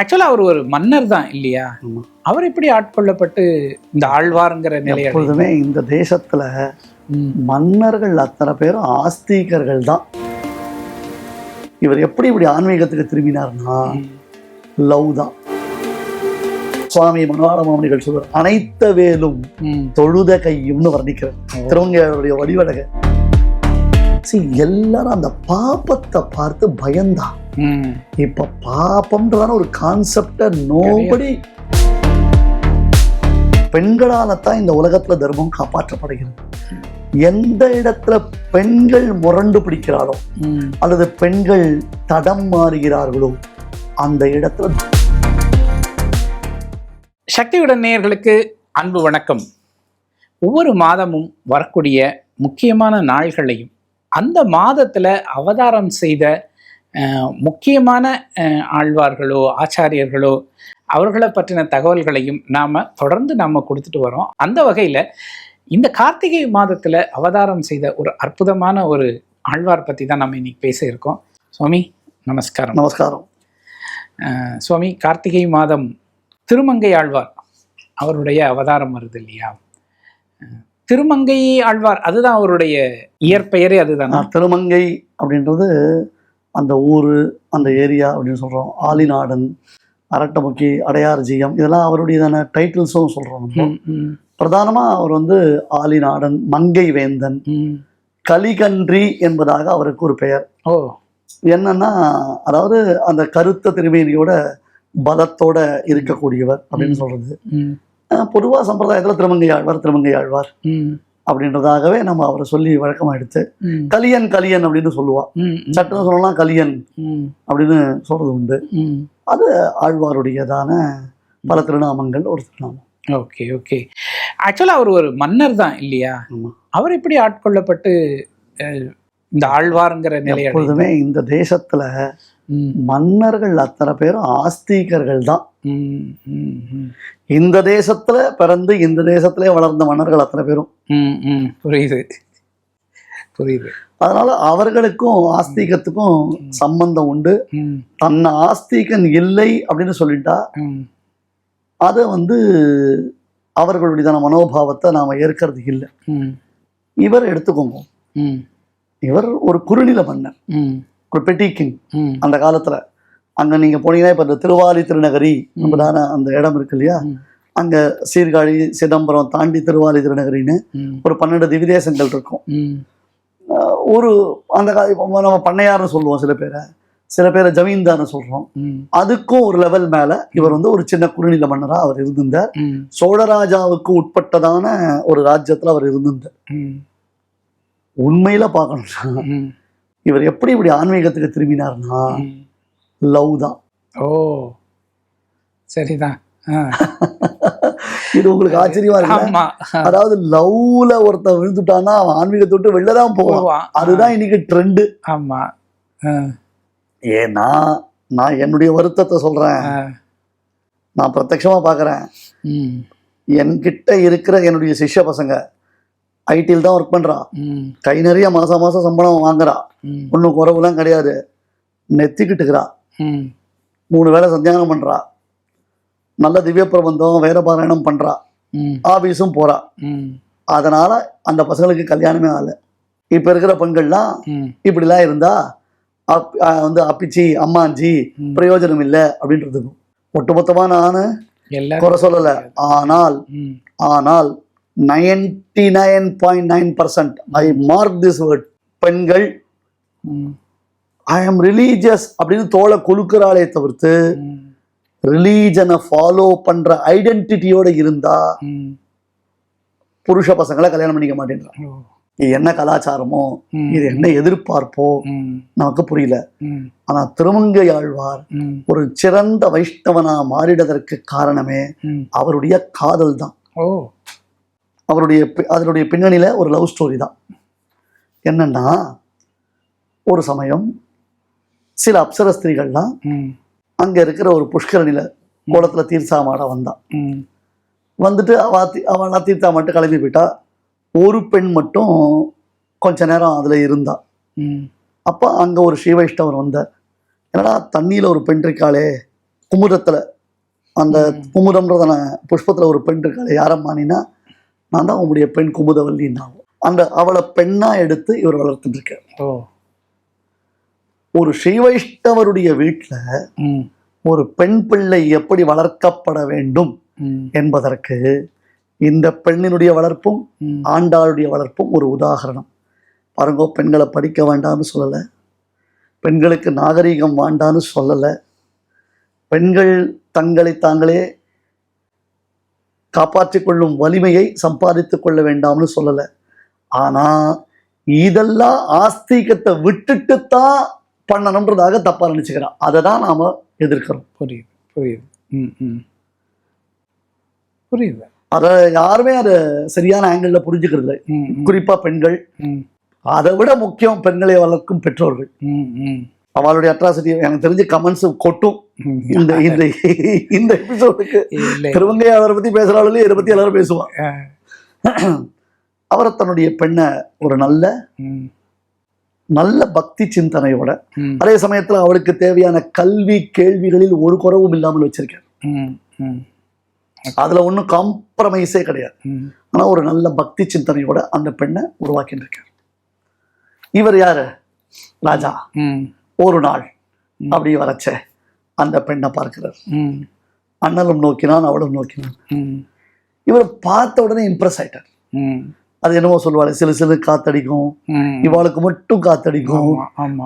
ஆக்சுவலா அவர் ஒரு மன்னர் தான் இல்லையா. அவர் எப்படி ஆட்கொள்ளப்பட்டு இந்த ஆழ்வாருங்கிற நிலையை எப்பொழுதுமே இந்த தேசத்துல மன்னர்கள் அத்தனை பேரும் ஆஸ்திகர்கள் தான். இவர் எப்படி இப்படி ஆன்மீகத்துக்கு திரும்பினார்னா லவ் தான். சுவாமி மனோர மாமனிகள் சொல்வார் அனைத்த வேலும். தொழுத கையும்னு வர்ணிக்கிறார். திருவங்கையாருடைய வடிவழக See, எல்லாரும் அந்த பாப்பத்தை பார்த்து பயந்தான் ம், இப்ப பாப்பம்ன்றதான ஒரு கான்செப்ட நோபடி பெண்களால தான் இந்த உலகத்துல தர்மம் காப்பாற்றப்படுகிறது. எந்த இடத்துல பெண்கள் முரண்டு பிடிக்கிறாளோ ம். அல்லது பெண்கள் தடம் மாறுகிறார்களோ அந்த இடத்துல சக்தியுடன் நேயர்களுக்கு அன்பு வணக்கம். ஒவ்வொரு மாதமும் வரக்கூடிய முக்கியமான நாள்களையும் அந்த மாதத்துல அவதாரம் செய்த முக்கியமான ஆழ்வார்களோ ஆச்சாரியர்களோ அவர்களை பற்றின தகவல்களையும் நாம தொடர்ந்து நாம கொடுத்துட்டு வரோம். அந்த வகையில இந்த கார்த்திகை மாதத்துல அவதாரம் செய்த ஒரு அற்புதமான ஒரு ஆழ்வார் பத்தி தான் நம்ம இன்னைக்கு பேச இருக்கோம். சுவாமி நமஸ்காரம். நமஸ்காரம். சுவாமி கார்த்திகை மாதம் திருமங்கை ஆழ்வார் அவருடைய அவதாரம் வருது இல்லையா? திருமங்கை ஆழ்வார் அதுதான் அவருடைய இயற்பெயரே அதுதான். திருமங்கை அப்படின்றது அந்த ஊர் அந்த ஏரியா அப்படின்னு சொல்றோம். ஆலிநாடன் அரட்டமுக்கி அடையார்ஜியம் இதெல்லாம் அவருடையதான டைட்டில்ஸும் சொல்றோம் நம்ம. பிரதானமா அவர் வந்து ஆலிநாடன் மங்கை வேந்தன் கலிகன்றி என்பதாக அவருக்கு ஒரு பெயர். ஓ. என்னன்னா அதாவது அந்த கருத்த திருமேனியோட பலத்தோட இருக்கக்கூடியவர் அப்படின்னு சொல்றது. ம், அஹ் பொதுவா சம்பிரதாயத்துல திருமங்கை ஆழ்வார் திருமங்கை ஆழ்வார் அப்படின்றதாகவே நம்ம அவரை சொல்லி வழக்கமா எடுத்து கலியன் கலியன் அப்படின்னு சொல்லுவா. ம், ம், சட்டுன்னு சொல்லலாம் கலியன் அப்படின்னு சொல்றது உண்டு. ம். ஆழ்வாருடையதான பல திருநாமங்கள் ஒரு திருநாமம். Okay okay. ஆக்சுவலா அவர் ஒரு மன்னர் தான் இல்லையா. அவர் எப்படி ஆட்கொள்ளப்பட்டு இந்த ஆழ்வாருங்கிற நிலையை எப்பொழுதுமே இந்த தேசத்துல மன்னர்கள் அத்தனை பேரும் ஆஸ்திகர்கள் தான். இந்த தேசத்துல பிறந்து இந்த தேசத்திலே வளர்ந்த மன்னர்கள் அத்தனை பேரும். புரியுது. புரியுது. அதனால அவர்களுக்கும் ஆஸ்திகத்துக்கும் சம்பந்தம் உண்டு. தன்னை ஆஸ்திகன் இல்லை அப்படின்னு சொல்லிட்டா அதை வந்து அவர்களுடையதான மனோபாவத்தை நாம ஏற்கிறது இல்லை. ம், இவர் எடுத்துக்கோங்க. ம், இவர் ஒரு குறுநில மன்னர். ம், ஒரு பெட்டி கிங் அந்த காலத்துல. அங்க நீங்க போனீங்கன்னா இப்ப இந்த திருவாலி திருநகரி என்பதான அந்த இடம் இருக்கு இல்லையா. அங்க சீர்காழி சிதம்பரம் தாண்டி திருவாலி திருநகரின்னு ஒரு பன்னெண்டு திவிதேசங்கள் இருக்கும். ஒரு அந்த நம்ம பண்ணையார்னு சொல்லுவோம் சில பேரை. சில பேரை ஜமீன்தார்னு சொல்றோம். ம், அதுக்கும் ஒரு லெவல் மேல இவர் வந்து ஒரு சின்ன குறுநில மன்னரா அவர் இருந்திருந்தார். சோழராஜாவுக்கு உட்பட்டதான ஒரு ராஜ்யத்துல அவர் இருந்திருந்தார். உண்மையில பார்க்கணும்னா ம், இவர் எப்படி இப்படி ஆன்மீகத்துக்கு திரும்பினார்னா. லவ் தான். ஓ சரிதான். இது உங்களுக்கு ஆச்சரியமா இருக்கு அதாவது லவ்ல ஒருத்தன் விழுந்துட்டான்னா அவன் ஆன்மீகத்தை விட்டு வெளில தான் போவான். அதுதான் இன்னைக்கு ட்ரெண்டு ஆமா. ஏன்னா நான் என்னுடைய வருத்தத்தை சொல்றேன். நான் பிரத்யட்சமா பார்க்கறேன் ம், என்கிட்ட இருக்கிற என்னுடைய சிஷ்ய பசங்க ஐடியில் தான் ஒர்க் பண்றான் ம், கை நிறைய மாசம் மாசம் சம்பளம் வாங்குறா. ம், ஒன்றும் குறவுலாம் கிடையாது. நெத்திக்கிட்டுக்கிறா. ம், மூணு வேளை சந்தியானம் பண்றா. நல்ல திவ்ய பிரபந்தம் வேத பாராயணம் பண்றா. ம், ஆபீஸும் போறா. ம், அதனால அந்த பசங்களுக்கு கல்யாணமே ஆகல. இப்ப இருக்கிற பெண்கள்லாம் இப்படிலாம் இருந்தா அப் வந்து அப்பிச்சி அம்மாஞ்சி. பிரயோஜனம் இல்லை அப்படின்றதுக்கும். ஒட்டுமொத்தமா நான் குறை சொல்லல. ஆனால் ஆனால் ninety nine point nine percent. I mark this word. பெண்கள் ஐ ஆம் ரிலீஜியஸ் அப்படின்னு தோலை கொலுக்கிறாளே தவிர்த்து ரிலீஜனை ஃபாலோ பண்ற ஐடென்டிட்டியோட இருந்தா. புருஷ பசங்களை கல்யாணம் பண்ணிக்க மாட்டேன்றான் இது என்ன கலாச்சாரமோ இது என்ன எதிர்பார்ப்போ நமக்கு புரியல. ஆனா திருமங்கை ஆழ்வார் ஒரு சிறந்த வைஷ்ணவனா மாறிடதற்கு காரணமே. அவருடைய காதல் தான் ஓ. அவருடைய அதனுடைய பின்னணியில ஒரு லவ் ஸ்டோரி தான். என்னன்னா ஒரு சமயம் சில அப்சர ஸ்திரீகள்லாம் அங்க இருக்கிற ஒரு புஷ்கரணியில குளத்துல தீர்த்தாமாட வந்தான் வந்துட்டு அவ தீர்த்தா மட்டும் கிளம்பி போயிட்டா. ஒரு பெண் மட்டும் கொஞ்ச நேரம் அதுல இருந்தா. அப்ப அங்க ஒரு ஸ்ரீ வைஷ்ணவர் வந்தார் என்னடா தண்ணியில ஒரு பெண் இருக்காளே குமுதத்துல. அந்த குமுதம்ன்றதான புஷ்பத்துல ஒரு பெண் இருக்காள் யாரம்மானினா நான் தான் உங்களுடைய பெண் குமுதவல்லின்னா அந்த அவளை பெண்ணா எடுத்து இவர் வளர்த்துட்டு இருக்கார் ஒரு ஸ்ரீ வைஷ்ணவருடைய வீட்டுல ஒரு பெண் பிள்ளை எப்படி வளர்க்கப்பட வேண்டும் என்பதற்கு இந்த பெண்ணினுடைய வளர்ப்பும் ஆண்டாளுடைய வளர்ப்பும் ஒரு உதாகரணம். பாருங்க பெண்களை படிக்க வேண்டாம்னு சொல்லலை. பெண்களுக்கு நாகரீகம் வேண்டான்னு சொல்லலை. பெண்கள் தங்களை தாங்களே காப்பாற்றிக் கொள்ளும் வலிமையை சம்பாதித்துக் கொள்ள வேண்டாம்னு சொல்லலை. ஆனா இதெல்லாம் ஆஸ்திகத்தை விட்டுட்டு தான் பண்ணணுன்றதாக தப்பா நினைச்சுக்கிறான். அதை தான் நாம எதிர்க்கிறோம். புரியுது புரியுது. ம் ம். புரியுது. அதை யாருமே அதை சரியான ஆங்கிள் புரிஞ்சுக்கிறது இல்லை. ம் ம், குறிப்பா பெண்கள். அதை விட முக்கியம் பெண்களை வளர்க்கும் பெற்றோர்கள். அவளுடைய அட்ராசிட்டி எனக்கு தெரிஞ்சு கமெண்ட்ஸ் கொட்டும். இந்த இந்த இந்த எபிசோடுக்கு திருவங்கையாளரை பத்தி பேசுறாலும் இதை பத்தி எல்லாரும் பேசுவான். அவர் தன்னுடைய பெண்ணை ஒரு நல்ல நல்ல பக்தி சிந்தனையோட அதே சமயத்துல அவளுக்கு தேவையான கல்வி கேள்விகளில் ஒரு குறவும் இல்லாமல் வச்சிருக்கார். அதுல ஒன்றும் காம்ப்ரமைஸே கிடையாது. ஆனா ஒரு நல்ல பக்தி சிந்தனையோட அந்த பெண்ணை உருவாக்கிட்டு இருக்கார். இவர் யாரு? ராஜா. ஒரு நாள் அப்படி வரச்ச அந்த பெண்ணை பார்க்கிறார். அண்ணலும் நோக்கினான் அவளும் நோக்கினான். இவர் பார்த்த உடனே இம்ப்ரெஸ் ஆயிட்டார். ம். அது என்னமோ சொல்லுவாள் சிலு சிலு காத்தடிக்கும். இவாளுக்கு மட்டும் காத்தடிக்கும்.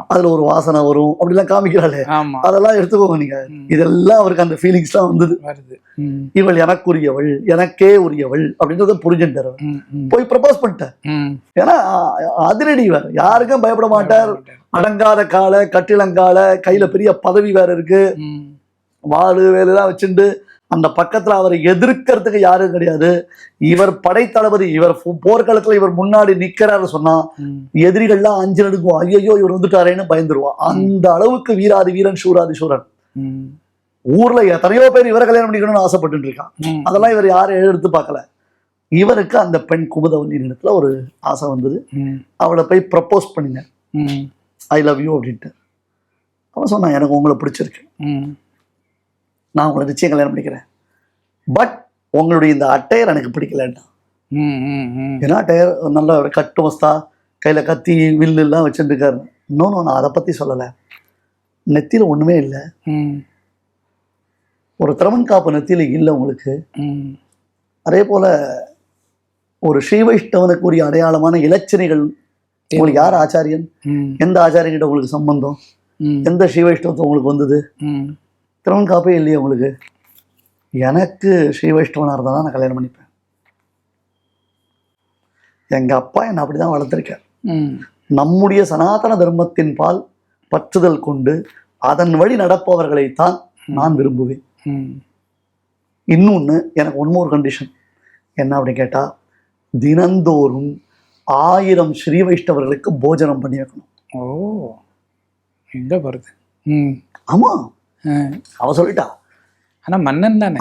அதுல ஒரு வாசனை வரும். அப்படிலாம் காமிக்கிறாளே. அதெல்லாம் எடுத்துக்கோங்க நீங்க. இதெல்லாம் அவருக்கு அந்த ஃபீலிங்ஸ்லாம் வந்தது. வருது. ம். இவள் எனக்குரியவள் எனக்கே உரியவள் அப்படின்றத புரிஞ்சுட்டார் போய் ப்ரப்போஸ் பண்ணிட்டார். ம். ஏன்னா அதிரடி இவர். யாருக்கும் பயப்பட மாட்டார். அடங்காத கால கட்டிலங்கால கையில பெரிய பதவி வேற இருக்கு. ம். வாளு வேலுலாம் வச்சுண்டு அந்த பக்கத்துல அவரை எதிர்க்கிறதுக்கு யாரும் கிடையாது. இவர் படைத்தளபதி இவர் போ- போர்க்களத்துல இவர் முன்னாடி நிக்கிறாரு சொன்னா எதிரிகள்லாம் அஞ்சு நடுக்கும் ஐயோ இவர் வந்துட்டாரேன்னு பயந்துருவான். அந்த அளவுக்கு வீராதி வீரன் சூராதி சூரன். ஊர்ல எத்தனையோ பேர் இவரை கல்யாணம் பண்ணிக்கணும்னு ஆசைப்பட்டு இருக்கான் அதெல்லாம் இவர் யாரும் எடுத்து பார்க்கல. இவருக்கு அந்த பெண் குமுதவல்லியின் இடத்துல ஒரு ஆசை வந்தது. அவளை போய் ப்ரப்போஸ் பண்ணிங்க ம். ஐ லவ் யூ அப்படின்ட்டு. அவன் சொன்னான் எனக்கு உங்களை பிடிச்சிருக்கு. நான் உங்களை நிச்சயம் கல்யாணம் பண்ணிக்கிறேன் பட் உங்களுடைய இந்த அட்டையர் எனக்கு பிடிக்கலன்னா. ஏன்னா அட்டையர் நல்ல ஒரு கட்டு மஸ்தா கையில் கத்தி வில்லு எல்லாம் வச்சுட்டு இருக்காரு. இன்னொன்று நான் அதை பற்றி சொல்லலை. நெத்தியில் ஒன்றுமே இல்லை. ஒரு திறமன் காப்பு நெத்தியில் இல்லை உங்களுக்கு. அதே போல் ஒரு ஸ்ரீ வைஷ்ணவனுக்குரிய அடையாளமான இலச்சினைகள் உங்களுக்கு யார் ஆச்சாரியன்? எந்த ஆச்சாரியன்கிட்ட உங்களுக்கு சம்பந்தம்? எந்த ஸ்ரீ வைஷ்ணவத்தை உங்களுக்கு வந்தது? திறமன் காப்பே இல்லையே உங்களுக்கு? எனக்கு ஸ்ரீ வைஷ்ணவனாக இருந்தால் தான் நான் கல்யாணம் பண்ணிப்பேன். எங்கள் அப்பா என்னை அப்படி தான் வளர்த்துருக்கார். ம். நம்முடைய சனாதன தர்மத்தின் பால் பற்றுதல் கொண்டு அதன் வழி நடப்பவர்களைத்தான் நான் விரும்புவேன். ம். இன்னொன்று எனக்கு ஒன் மோர் கண்டிஷன் என்ன அப்படின்னு கேட்டால் தினந்தோறும் ஆயிரம் ஸ்ரீ வைஷ்ணவர்களுக்கு போஜனம் பண்ணி வைக்கணும். ஓ எங்க வருது ம். ஆமாம். அவ சொல்லிட்டா. ஆனா மன்னன் தானே?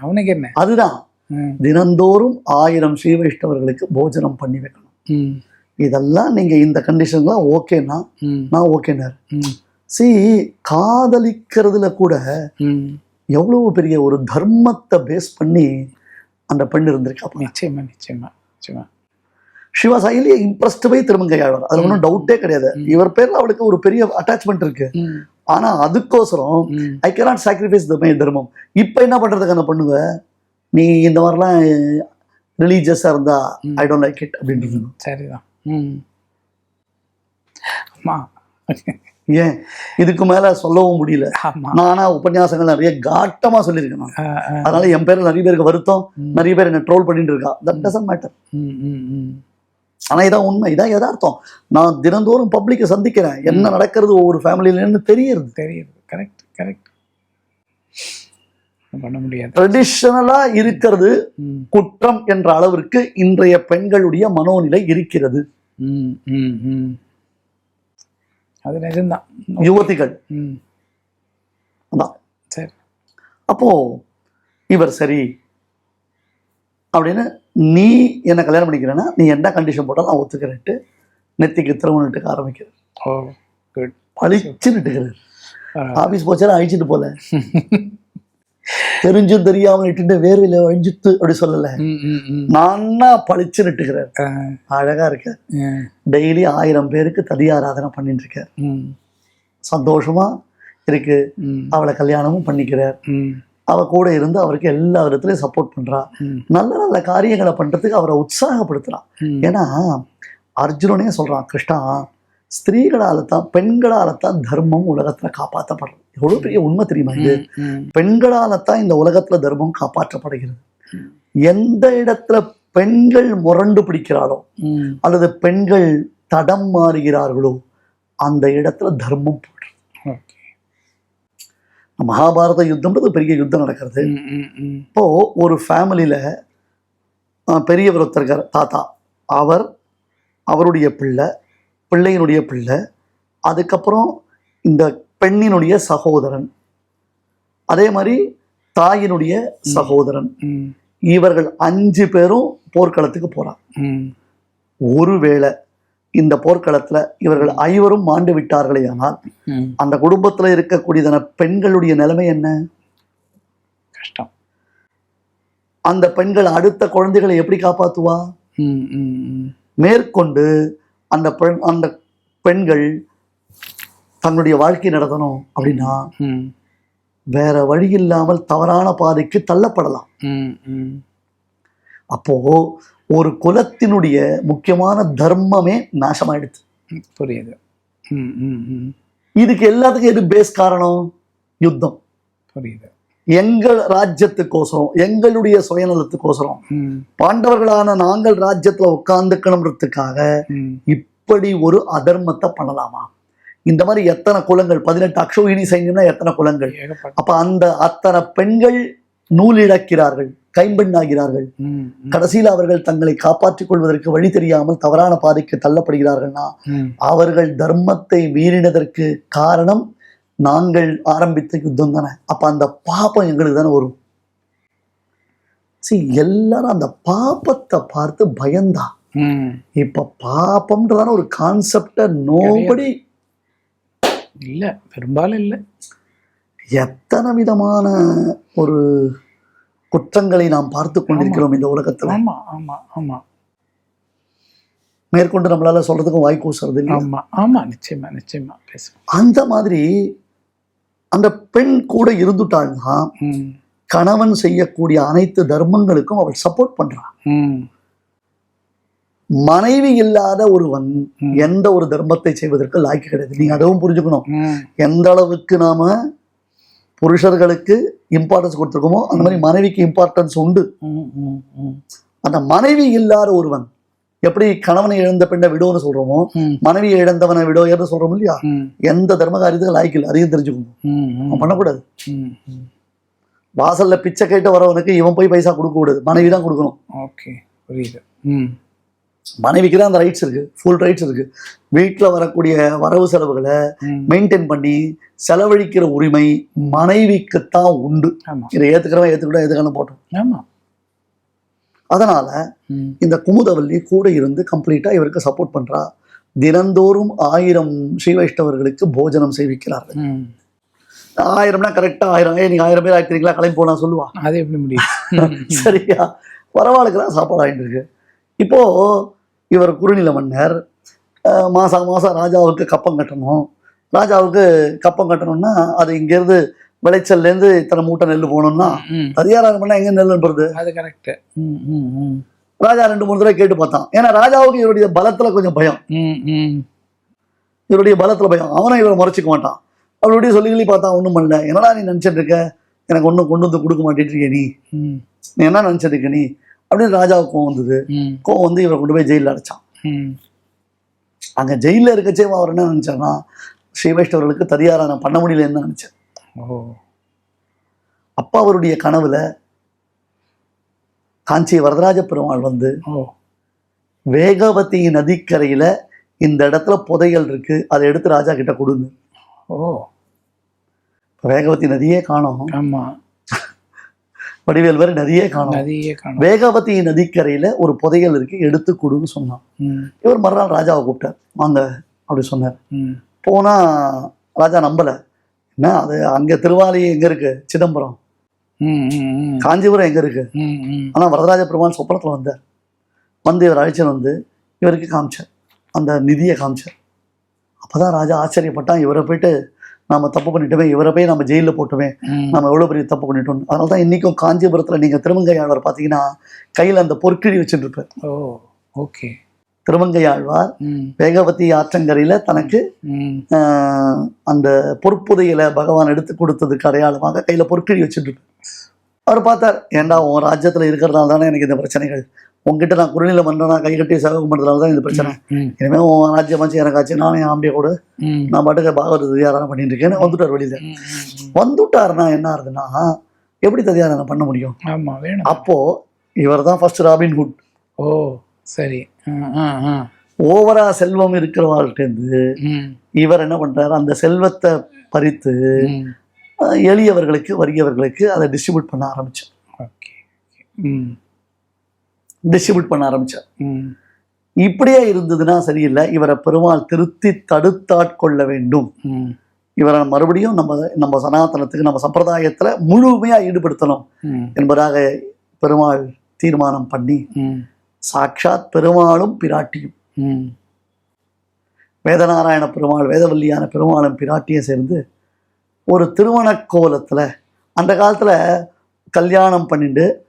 அவனுக்கு என்ன? அதுதான். தினந்தோறும் ஆயிரம் ஸ்ரீ வைஷ்ணவர்களுக்கு போஜனம் பண்ணி வைக்கணும். இதெல்லாம் நீங்கள் இந்த கண்டிஷன்லாம் ஓகேன்னா ம். நான் ஓகேனார். சி காதலிக்கிறதுல கூட எவ்வளவு பெரிய ஒரு தர்மத்தை பேஸ் பண்ணி அந்த பெண் இருந்திருக்கா நிச்சயமா நிச்சயமா நிச்சயமா. சிவா சைலியே இம்ப்ரெஸ்ட் பை திருமங்கையாழ்வார் அது ஒன்றும் டவுட்டே கிடையாது. இவர் பேர்ல அவளுக்கு ஒரு பெரிய அட்டாச்மெண்ட் இருக்கு. ஆனா அதுக்கோசரம் I cannot sacrifice the my தர்மம். இப்போ என்ன பண்றதுக்கு அந்த பண்ணுங்க? நீ இந்த மாதிரிலாம் ரிலீஜியஸாக இருந்தா. ஐ டோன்ட் லைக் இட் அப்படின்றது. சரிதான். ஆமா ஏன்? இதுக்கு மேல சொல்லவும் முடியல. நானா உபன்யாசங்கள் நிறைய காட்டமா சொல்லியிருக்கேன். அதனால என் பேர்ல நிறைய பேருக்கு வருத்தம். நிறைய பேர் என்ன ட்ரோல் பண்ணிட்டு இருக்கா. தட் டசன்ட் மேட்டர் ம் ம் ம் ஆனா இதான் உண்மை. இதான் யதார்த்தம். நான் தினந்தோறும் பப்ளிக்கை சந்திக்கிறேன். என்ன நடக்கிறது ஒவ்வொரு ஃபேமிலியிலன்னு தெரியுது தெரியுது கரெக்ட் கரெக்ட் பண்ண முடியாது. ட்ரெடிஷனலா இருக்கிறது குற்றம் என்ற அளவிற்கு இன்றைய பெண்களுடைய மனோநிலை இருக்கிறது. ம் ம் ம். அது நிஜம்தான். யுவதிகள். ம். அதான். சரி. அப்போ இவர் சரி அப்படின்னு நீ என்ன கல்யாணம் பண்ணிக்கிறேன்னா நீ என்ன கண்டிஷன் போட்டாலும் நான் ஒத்துக்கிறேன்ட்டு நெத்திக்கு திருமணத்துக்கு ஆரம்பிக்கிறார். ஓ குட் பளிச்சு நட்டுக்கிறார் பரவாயில்ல. ஆபீஸ் போச்சாலும் அழிச்சிட்டு போல. தெரிஞ்சும் தெரியாமல் இட்டு வேர்வையில அழிஞ்சிட்டு அப்படி சொல்லல. ம், ம், ம். நானா பழிச்சு நட்டுக்கிறார் அழகா இருக்க. ஆ, டெய்லி ஆயிரம் பேருக்கு ததியாராதனை பண்ணிட்டு இருக்கார் சந்தோஷமா இருக்கு. அவளை கல்யாணமும் பண்ணிக்கிறார். அவ கூட இருந்து அவருக்கு எல்லா விதத்துலயும் சப்போர்ட் பண்றா நல்ல நல்ல காரியங்களை பண்றதுக்கு அவரை உற்சாகப்படுத்துறான். ஏன்னா அர்ஜுனனே சொல்றான் கிருஷ்ணா ஸ்திரீகளால தான் பெண்களால தான் தர்மம் உலகத்துல காப்பாற்றப்படுறது எவ்வளவு பெரிய உண்மை தெரியுமா இது பெண்களால தான் இந்த உலகத்துல தர்மம் காப்பாற்றப்படுகிறது. எந்த இடத்துல பெண்கள் முரண்டு பிடிக்கிறாளோ ம். அல்லது பெண்கள் தடம் மாறுகிறார்களோ அந்த இடத்துல தர்மம் போடுறது. மகாபாரத யுத்தம்ன்றது பெரிய யுத்தம் நடக்கிறது. ம், ம், ம். இப்போ ஒரு ஃபேமிலியில பெரியவர் ஒருத்தர் இருக்கார் தாத்தா. அவர் அவருடைய பிள்ளை பிள்ளையினுடைய பிள்ளை அதுக்கப்புறம் இந்த பெண்ணினுடைய சகோதரன். அதே மாதிரி தாயினுடைய சகோதரன். இவர்கள் அஞ்சு பேரும் போர்க்களத்துக்கு ம். ஒருவேளை இந்த போர்க்களத்துல இவர்கள் ஐவரும் மாண்டு விட்டார்களே ஆனால். அந்த குடும்பத்துல இருக்கக்கூடியதான பெண்களுடைய நிலைமை என்ன கஷ்டம் அந்த பெண்கள் அடுத்த குழந்தைகளை எப்படி காப்பாத்துவா. மேற்கொண்டு அந்த பெண் அந்த பெண்கள் தன்னுடைய வாழ்க்கை நடத்தணும் அப்படின்னா வேற வழி இல்லாமல் தவறான பாதைக்கு தள்ளப்படலாம். அப்போ ஒரு குலத்தினுடைய முக்கியமான தர்மமே நாசமாயிடுது. ம், புரியுது. இதுக்கு எல்லாத்துக்கும் எது பேஸ் காரணம்? யுத்தம். புரியுது. எங்கள் ராஜ்யத்துக்கோசரம் எங்களுடைய சுயநலத்துக்கோசரம். பாண்டவர்களான நாங்கள் ராஜ்யத்துல உட்கார்ந்துக்கணுன்றதுக்காக. இப்படி ஒரு அதர்மத்தை பண்ணலாமா? இந்த மாதிரி எத்தனை குலங்கள் பதினெட்டு அக்ஷோகினி சைன்யம்னா எத்தனை குலங்கள்? அப்ப அந்த அத்தனை பெண்கள் நூலிழக்கிறார்கள் கைம்பெண்ணாகிறார்கள். கடைசியில் அவர்கள் தங்களை காப்பாற்றிக் கொள்வதற்கு வழி தெரியாமல் தவறான பாதைக்கு தள்ளப்படுகிறார்கள்னா. அவர்கள் தர்மத்தை மீறினதற்கு காரணம் நாங்கள் ஆரம்பித்த யுத்தம் தானே. அப்ப அந்த பாப்பம் எங்களுக்கு தானே வரும். See, எல்லாரும் அந்த பாப்பத்தை பார்த்து பயந்தா. இப்ப பாப்பம்ன்றதான ஒரு கான்செப்ட நோபடி இல்ல பெரும்பாலும் இல்ல. எத்தனை விதமான ஒரு குற்றங்களை நாம் பார்த்து கொண்டிருக்கிறோம் இந்த உலகத்துல. ஆமா ஆமா ஆமா. மேற்கொண்டு நம்மளால சொல்றதுக்கும் வாய் கூசுறது இல்லையா? ஆமா ஆமா நிச்சயமா நிச்சயமா. பேசுவோம் அந்த மாதிரி அந்த பெண் கூட இருந்துட்டாள்னா கணவன் செய்யக்கூடிய அனைத்து தர்மங்களுக்கும் அவள் சப்போர்ட் பண்றான் மனைவி இல்லாத ஒருவன். எந்த ஒரு தர்மத்தை செய்வதற்கு லாய்க்கு கிடையாது. நீங்க அதுவும் புரிஞ்சுக்கணும். எந்த அளவுக்கு நாம புருஷர்களுக்கு இம்பார்ட்டன்ஸ் கொடுத்துருக்கோமோ அந்த மாதிரி மனைவிக்கு இம்பார்ட்டன்ஸ் உண்டு. அந்த மனைவி இல்லாத ஒருவன் எப்படி கணவனை இழந்த பெண்ணை விடோன்னு சொல்றோமோ ம், மனைவி இழந்தவனை விடோயர்னு சொல்றோம் இல்லையா? எந்த தர்ம காரியத்துக்கு லாய்க்கு இல்லை அதையும் தெரிஞ்சுக்கணும். பண்ணக்கூடாது. வாசல்ல பிச்சை கேட்டு வரவனுக்கு இவன் போய் பைசா கொடுக்க கூடாது. மனைவி தான் கொடுக்கணும். ஓகே புரியுது. மனைவிக்கு தான் அந்த ரைட்ஸ் இருக்கு. ஃபுல் ரைட்ஸ் இருக்கு. வீட்டில் வரக்கூடிய வரவு செலவுகளை. மெயின்டைன் பண்ணி செலவழிக்கிற உரிமை மனைவிக்குத்தான் உண்டு. இதை ஏத்துக்கிறவன் ஏத்துக்கிட்டா ஏத்துக்கணும் போட்டோம்? ஆமா. அதனால இந்த குமுதவல்லி கூட இருந்து கம்ப்ளீட்டா இவருக்கு சப்போர்ட் பண்றா. தினந்தோறும் ஆயிரம் ஸ்ரீ வைஷ்ணவர்களுக்கு போஜனம் செய்விக்கிறார்கள். ம். ஆயிரம்னா கரெக்டா ஆயிரம். ஏய் நீங்க ஆயிரம் பேர் ஆயிரத்தீங்களா கிளம்பி போனா சொல்லுவா. அது எப்படி முடியும்? சரியா? பரவாயில்லைக்கு தான் சாப்பாடு ஆகிட்டு இருக்கு. இப்போ இவர் குறுநில மன்னர். அஹ், மாசம் மாசம் ராஜாவுக்கு கப்பம் கட்டணும். ராஜாவுக்கு கப்பம் கட்டணும்னா அது இங்கேருந்து விளைச்சல்லேருந்து இத்தனை மூட்டை நெல் போகணும்னா ம், அதிகாரம் பண்ணால் எங்கே நெல் போகிறது அது கரெக்ட் ராஜா ரெண்டு மூணு தடவை கேட்டு பார்த்தான். ஏன்னா ராஜாவுக்கு இவருடைய பலத்துல கொஞ்சம் பயம். இவருடைய பலத்துல பயம். அவனை இவரை மறைச்சிக்க மாட்டான். அவருடைய சொல்லி சொல்லி பார்த்தான் ஒன்றும் பண்ணல. என்னடா நீ நினச்சிட்டு இருக்க? எனக்கு ஒன்றும் கொண்டு வந்து கொடுக்க மாட்டேட்டு நீ என்ன நினச்சிட்டு இருக்க நீ? அப்படின்னு ராஜாவுக்கு கோவம் வந்தது. கோவம் வந்து இவரை கொண்டு போய் ஜெயிலில் அடைச்சான். அங்க ஜெயிலில் இருக்கச்சே அவர் என்ன நினைச்சார்னா ஸ்ரீ வைஷ்ணவர்களுக்கு தனியாரா நான் பண்ண முடியலன்னு நினைச்சேன் அப்பா அவருடைய கனவுல காஞ்சி வரதராஜ பெருமாள் வந்து வேகவதி நதிக்கரையில இந்த இடத்துல புதையல் இருக்கு அதை எடுத்து ராஜா கிட்ட கொடுங்க. ஓ. வேகவதி நதியே காணோம். ஆமா. வடிவேல் வேறு நதியே காணோம். நதியே காணும். வேகவதி நதிக்கரையில ஒரு புதையல் இருக்கு எடுத்து கொடுன்னு சொன்னான். இவர் மறுநாள் ராஜாவை கூப்பிட்டார். வாங்க அப்படி சொன்னார். போனா ராஜா நம்பல. என்ன அது அங்க திருவாலி எங்க இருக்கு? சிதம்பரம். காஞ்சிபுரம் எங்க இருக்கு. ஆனா வரதராஜ பெருமாள் சொப்பனத்துல வந்தார். வந்து இவர் அழைச்சன் வந்து இவருக்கு காமிச்சார். அந்த நிதியை காமிச்சார். அப்பதான் ராஜா ஆச்சரியப்பட்டான். இவரை போயிட்டு நாம தப்பு பண்ணிட்டோமே இவரை போய் நம்ம ஜெயில போட்டோமே. நம்ம எவ்வளவு பெரிய தப்பு பண்ணிட்டோம். அதனால தான் இன்னைக்கும் காஞ்சிபுரத்துல நீங்க திருமங்கையாழ்வார் பாத்தீங்கன்னா கையில அந்த பொற்கிழி வச்சுட்டு இருப்பார் ஓ ஓகே. திருமங்கையாழ்வார் வேகவதி ஆற்றங்கரையில தனக்கு அந்த பொற்புதையில பகவான் எடுத்து கொடுத்ததுக்கு அடையாளமாக கையில பொற்கிழி வச்சுட்டு இருப்பார் அவர் பார்த்தார் ஏன்டா உன் ராஜ்யத்துல இருக்கிறதுனால தானே எனக்கு இந்த பிரச்சனைகள்? உன்கிட்ட நான் குறுநில மன்றனா கை கட்டி சேவகம் பண்றதுனால தான் இந்த பிரச்சனை. ம், இனிமே உன் ராஜ்யமாச்சு எனக்காச்சு நானே ஆம்பிய கூட. நான் பாட்டுக்கு பாகவத தியாரம் பண்ணிட்டு இருக்கேன்னு வந்துட்டார் வெளியில. வந்துட்டாருன்னா என்ன ஆகுதுன்னா எப்படி ததியாரம் பண்ண முடியும்? ஆமா வேணும். அப்போ இவர் தான் ஃபர்ஸ்ட் ராபின்ஹுட் ஓ சரி. ஓவரா செல்வம் இருக்கிறவாழ்கிட்டேருந்து ம், இவர் என்ன பண்றாரு? அந்த செல்வத்தை பறித்து எளியவர்களுக்கு வறியவர்களுக்கு அதை டிஸ்ட்ரிபியூட் பண்ண ஆரம்பிச்சார். ஓகே. ம், டிஸ்ட்ரிபியூட் பண்ண ஆரம்பிச்சார். ம். இப்படியே இருந்ததுன்னா சரியில்லை. இவரை பெருமாள் திருத்தி தடுத்தாட்கொள்ள வேண்டும். இவரை மறுபடியும் நம்ம நம்ம சனாதனத்துக்கு நம்ம சம்பிரதாயத்துல முழுமையா ஈடுபடுத்தணும் என்பதாக பெருமாள் தீர்மானம் பண்ணி சாட்சாத் பெருமாளும் பிராட்டியும். வேதநாராயண பெருமாள் வேதவல்லியான பெருமாளும் பிராட்டியும் சேர்ந்து ஒரு திருமண கோலத்துல அந்த காலத்துல கல்யாணம் பண்ணிட்டு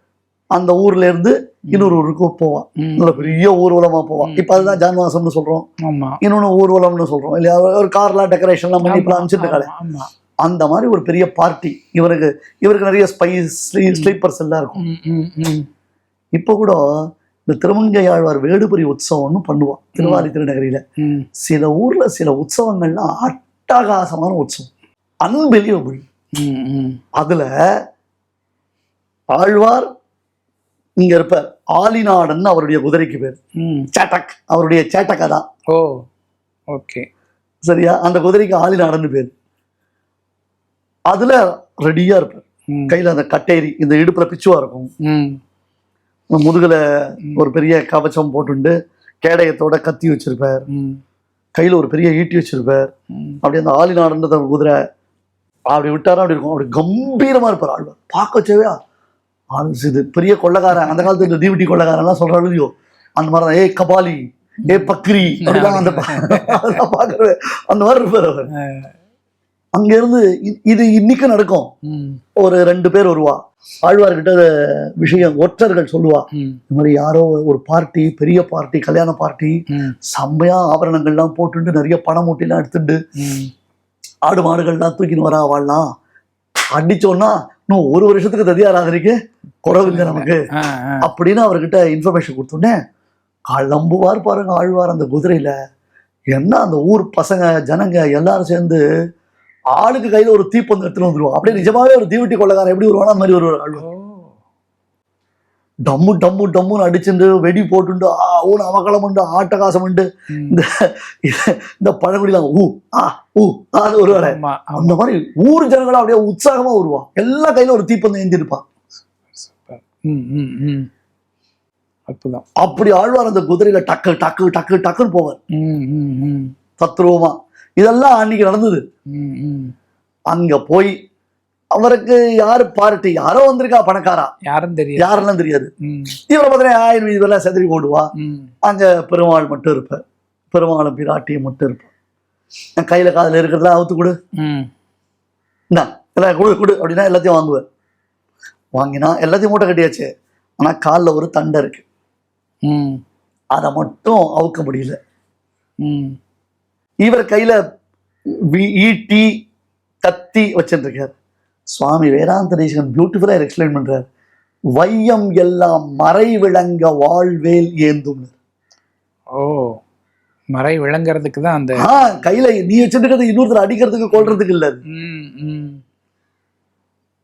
அந்த ஊர்ல இருந்து இன்னொரு ஊருக்கு போவான். நல்ல பெரிய ஊர்வலமா போவான். இப்ப அதுதான் ஜான்வாசம்னு சொல்றோம். இன்னொன்னு ஊர்வலம்னு சொல்றோம். இல்லையா? ஒரு கார்லாம் டெக்கரேஷன்லாம் பண்ணி இப்ப அனுப்பிச்சிட்டு அந்த மாதிரி ஒரு பெரிய பார்ட்டி இவருக்கு இவருக்கு நிறைய ஸ்பைஸ் ஸ்லீப்பர்ஸ் எல்லாம் இருக்கும். இப்போ கூட இந்த திருமங்கையாழ்வார் வேடுபுரி உற்சவம்னு பண்ணுவான். திருவாரி திருநகரியில. சில ஊர்ல சில உற்சவங்கள்லாம் அட்டகாசமான உற்சவம். அன்பிலியபிள். அதுல ஆழ்வார் இங்க இருப்பார் ஆலிநாடன் அவருடைய குதிரைக்கு பேர். சேட்டக். அவருடைய சேட்டக்கா தான் ஓ ஓகே. சரியா? அந்த குதிரைக்கு ஆலிநாடன் பேர். அதுல ரெடியா இருப்பார். கையில அந்த கட்டேரி இந்த இடுப்புல பிச்சுவா இருக்கும். முதுகுல ஒரு பெரிய கவச்சம் போட்டுண்டு கேடயத்தோட கத்தி வச்சிருப்பார். கையில ஒரு பெரிய ஈட்டி வச்சிருப்பார். அப்படி அந்த ஆலிநாடுன்ற குதிரை அப்படி விட்டாரா அப்படி இருக்கும். அப்படி கம்பீரமா இருப்பார் ஆழ்வார். பார்க்க வச்சவே ஆளு இது பெரிய கொள்ளக்காரன். அந்த காலத்துல இந்த தீவட்டி கொள்ளக்காரன் எல்லாம் சொல்றாரு இல்லையோ? அந்த மாதிரி தான் ஏ கபாலி ஏ பக்ரி அப்படிதான் அந்த பா- அதெல்லாம் பார்க்கறது. அந்த மாதிரி இருப்பார் அவர். அங்க இருந்து இ- இது இன்னைக்கு நடக்கும். ஒரு ரெண்டு பேர் வருவா. ஆழ்வார்கிட்ட விஷயம் ஒற்றர்கள் சொல்லுவா. இந்த மாதிரி யாரோ ஒரு பார்ட்டி பெரிய பார்ட்டி கல்யாண பார்ட்டி செம்மையா ஆபரணங்கள்லாம் போட்டுட்டு நிறைய பணம் மூட்டையெல்லாம் எடுத்துட்டு. ஆடு மாடுகள்லாம் தூக்கின்னு வரா வாழலாம் அடிச்சோன்னா இன்னும் ஒரு வருஷத்துக்கு ததியாராதனைக்கு குறவில்லை நமக்கு. அப்படின்னு அவர்கிட்ட இன்ஃபர்மேஷன் கொடுத்தோன்னே கிளம்புவார் பாருங்க ஆழ்வார் அந்த குதிரையில. என்ன அந்த ஊர் பசங்க ஜனங்க எல்லாரும் சேர்ந்து ஆளுக்கு கையில ஒரு தீப்பந்தம் எடுத்துன்னு வந்துருவோம் அப்படியே நிஜமாவே ஒரு தீவட்டி கொள்ளக்காரன் எப்படி வருவானா அந்த மாதிரி ஒரு ஆழ்வார். டம்மு டம்மு டம்முன்னு அடிச்சுண்டு வெடி போட்டுண்டு ஆ ஊன அவகலம் உண்டு ஆட்டகாசம் உண்டு. இந்த இந்த பழங்குடிலாம் ஊ ஆ ஊ வருவாரு ஆமா ஆமா. அந்த மாதிரி ஊர் ஜனங்களும் அப்படியே உற்சாகமா வருவான் எல்லா கையில ஒரு தீப்பந்தம் ஏந்தி இருப்பான் சூப்பர். ம் ம் ம். அற்புதம். அப்படி ஆழ்வார் அந்த குதிரையில டக்கு டக்கு டக்கு டக்குன்னு போவார். ம் ம் ம். தத்ரூபமா இதெல்லாம் அன்னைக்கு நடந்தது. அங்க போய் அவருக்கு யாரு பார்ட்டி? யாரோ வந்திருக்கா பணக்காரா? யாரும் தெரியாது. யாரெல்லாம் தெரியாது. இவரை பார்த்தா ஆயிரம் இதெல்லாம் செதறி ஓடுவா. ம். அங்க பெருமாள் மட்டும் இருப்பார் பெருமாளும் பிராட்டியும் மட்டும் இருப்பார் என் கையில காதுல இருக்கிறதெல்லாம் அவுத்து கொடு. எல்லாம் கொடு கொடு அப்படின்னா எல்லாத்தையும் வாங்குவார் வாங்கினா எல்லாத்தையும் மூட்டை கட்டியாச்சு. ஆனா கால்ல ஒரு தண்டை இருக்கு. ம். அதை மட்டும் அவுக்க முடியல. ம். இவர் கையில ஈட்டி கத்தி வச்சுருக்கார் சுவாமி வேதாந்த தேசிகன் பியூட்டிஃபுல்லா எக்ஸ்பிளைன் பண்றார். வையம் எல்லாம் மறை விளங்க வாழ்வேல் ஏந்தும். ஓ மறை விளங்குறதுக்கு தான் அந்த ஆ கையில நீ வச்சிருக்கிறது இன்னொருத்தர் அடிக்கிறதுக்கு கொல்றதுக்கு இல்ல.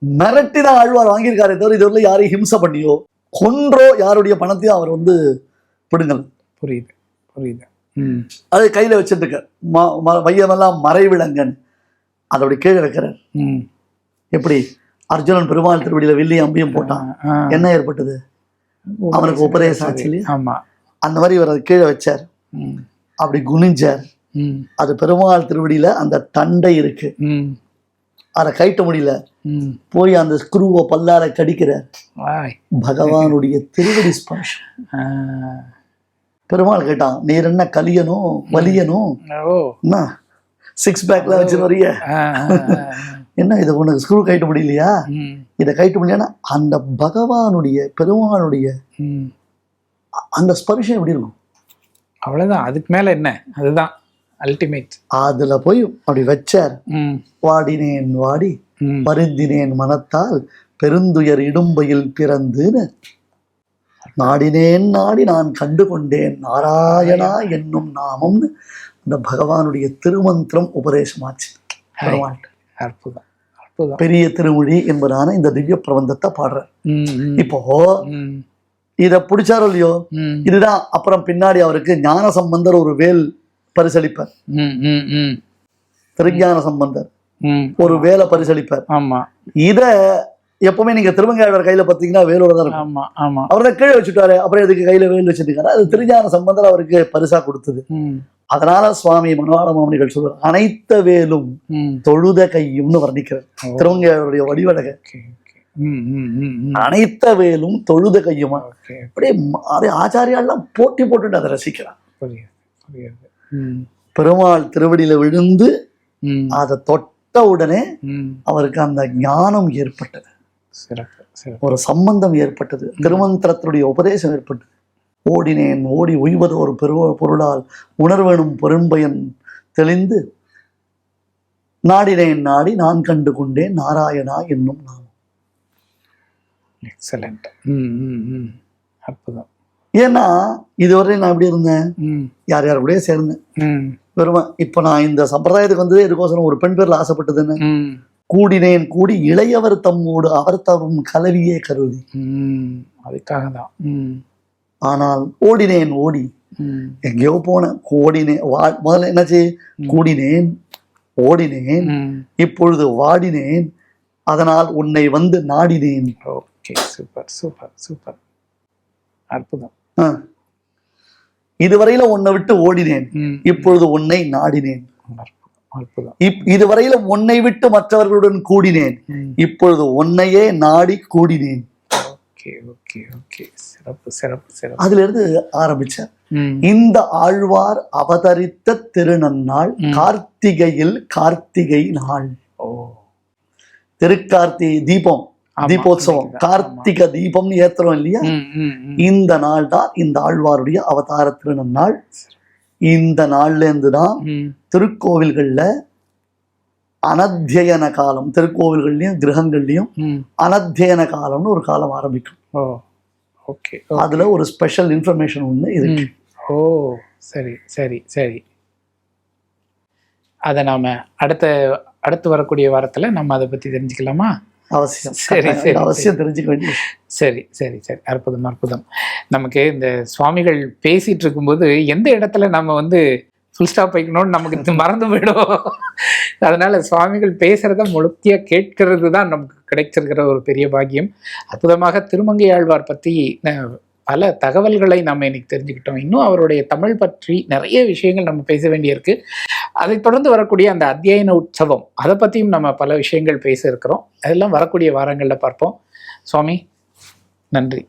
மிரட்டி தான் ஆழ்வார் வாங்கியிருக்காரே தவிர இதுவரை யாரையும் ஹிம்சை பண்ணியோ கொன்றோ யாருடைய பணத்தையும் அவர் வந்து பிடுங்கல். புரியுது புரியுது. அது கையில வச்சிருக்க வையமெல்லாம் மறை விளங்கன் அதை அப்படி கீழே வைக்கிறார். எப்படி? அர்ஜுனன் பெருமாள் திருவடியில வில்லி அம்பியும் போட்டான். என்ன ஏற்பட்டது? அவனுக்கு உபதேசம் ஆச்சு? ஆமா. அந்த மாதிரி இவர் அதை கீழே வச்சார். அப்படி குனிஞ்சார். அது பெருமாள் திருவடியில அந்த தண்டை இருக்கு. அதை கைட்ட முடியல. போய் அந்த ஸ்க்ரூவை பல்லால கடிக்கிறார். பகவானுடைய திருவடி ஸ்பர்ஷம். பெருமாள் கேட்டான் நீர் என்ன கலியனும் வலியனும்? சிக்ஸ் பேக்ல வச்சு வரிய. என்ன இதை உனக்கு ஸ்க்ரூ கைட்ட முடியலையா இதை கைட்ட முடியலன்னா அந்த பகவானுடைய பெருமானுடைய அந்த ஸ்பர்ஷம் எப்படி இருக்கும்? அவ்வளவுதான். அதுக்கு மேல என்ன? அதுதான் அல்டிமேட் அதுல போய் அப்படி வச்சார். வாடினேன் வாடி ம். வருந்தினேன் மனத்தால் பெருந்துயர் இடும்பையில் பிறந்துன்னு. நாடினேன் நாடி நான் கண்டு கொண்டேன் நாராயணா என்னும் நாமம்னு அந்த பகவானுடைய திருமந்திரம் உபதேசமாச்சு. பெருமாள்கிட்ட. அற்புதம் அற்புதம். பெரிய திருமொழி என்பதான இந்த திவ்ய பிரபந்தத்தை பாடுறார். இப்போ இத பிடிச்சாரோ இல்லையோ இதுதான். அப்புறம் பின்னாடி அவருக்கு ஞான சம்பந்தர் ஒரு வேல் பரிசளிப்பார். திருஞான சம்பந்தர் ஒரு வேலை பரிசளிப்பார். ஆமா. இத எப்பவுமே நீங்க திருமங்கையாளர் கையில பாத்தீங்கன்னா வேலோட தான் இருக்கும். ஆமா ஆமா. அவர் தான் கீழே வச்சுட்டாரு அப்புறம் எதுக்கு கையில வேல் வச்சிருக்காரு அது திருஞான சம்பந்தர் அவருக்கு பரிசா கொடுத்தது. அதனால சுவாமி மனவாள மாமனிகள் சொல்றார் அனைத்த வேலும் தொழுத கையும்னு வர்ணிக்கிறார். திருமங்கையாளருடைய ம் அனைத்த வேலும் தொழுத கையுமா? அப்படியே ஆச்சாரியாலாம் போட்டி போட்டுட்டு அதை ரசிக்கிறார். பெருமாள் திருவடியில விழுந்து அதை தொட்ட உடனே அவருக்கு அந்த ஞானம் ஏற்பட்டது. ஒரு சம்பந்தம் ஏற்பட்டது. திருமந்திரத்தினுடைய உபதேசம் ஏற்பட்டது. ஓடினேன் ஓடி உய்வது ஒரு பெரு பொருளால் உணர்வெனும் பெரும்பயன் தெளிந்து நாடினேன் நாடி நான் கண்டு கொண்டேன் நாராயணா என்னும் நாமம். எக்ஸலண்ட் அற்புதம். ஏன்னா இதுவரை நான் எப்படி இருந்தேன்? யார் யார் கூடயே சேர்ந்தேன். வெறுமை இப்போ நான் இந்த சம்பிரதாயத்துக்கு வந்ததே இதுக்கோசரம் ஒரு பெண் பேர்ல ஆசைப்பட்டதுன்னு. கூடினேன் கூடி இளையவர் தம்மோடு அவர் கலவியே கருதி. அதுக்காக தான் ஆனால் ஓடினேன் ஓடி. எங்கேயோ போனேன். ஓடினேன் வா முதல்ல என்னாச்சு? கூடினேன் ஓடினேன் இப்பொழுது வாடினேன் அதனால் உன்னை வந்து நாடினேன். Okay super super super. அற்புதம். இதுவரையில உன்னை விட்டு ஓடினேன். இப்பொழுது உன்னை நாடினேன். இதுவரையில உன்னை விட்டு மற்றவர்களுடன் கூடினேன். இப்பொழுது உன்னையே நாடி கூடினேன். அதுல இருந்து இந்த ஆழ்வார் அவதரித்த திருநன்னாள். கார்த்திகையில் கார்த்திகை நாள். ஓ. திருக்கார்த்திகை தீபம் தீபோத்சவம். கார்த்திகை தீபம்னு ஏத்துறோம் இல்லையா? இந்த நாள் தான் இந்த ஆழ்வாருடைய அவதார திருநன்னாள் இந்த நாள்ல இருந்து தான் திருக்கோவில்கள்ல அனத்தியன காலம் திருக்கோவில்கள்லயும் கிரகங்கள்லயும் அனத்தியன காலம்னு ஒரு காலம் ஆரம்பிக்கும். ஓகே அதுல ஒரு ஸ்பெஷல் இன்ஃபர்மேஷன் ஒண்ணு இருக்கு. ஓ சரி சரி சரி. அதை நாம அடுத்த அடுத்து வரக்கூடிய வாரத்துல நம்ம அதை பத்தி தெரிஞ்சுக்கலாமா? அவசியம். சரி, சரி, அவசியம் தெரிஞ்சுக்க வேண்டிய. சரி சரி சரி. அற்புதம் அற்புதம். நமக்கு இந்த சுவாமிகள் பேசிட்டு இருக்கும்போது எந்த இடத்துல நம்ம வந்து ஃபுல் ஸ்டாப் வைக்கணும்னு நமக்கு இது மறந்து போயிடும் அதனால சுவாமிகள் பேசுறத முழுத்தியா கேட்கறது தான் நமக்கு கிடைச்சிருக்கிற ஒரு பெரிய பாக்கியம். அற்புதமாக திருமங்கை ஆழ்வார் பற்றி பல தகவல்களை நம்ம இன்னைக்கு தெரிஞ்சுக்கிட்டோம். இன்னும் அவருடைய தமிழ் பற்றி நிறைய விஷயங்கள் நம்ம பேச வேண்டியிருக்கு. அதைத் தொடர்ந்து வரக்கூடிய அந்த அத்தியாயன உற்சவம் அதை பற்றியும் நம்ம பல விஷயங்கள் பேச இருக்கிறோம் அதெல்லாம் வரக்கூடிய வாரங்களில் பார்ப்போம். சுவாமி நன்றி.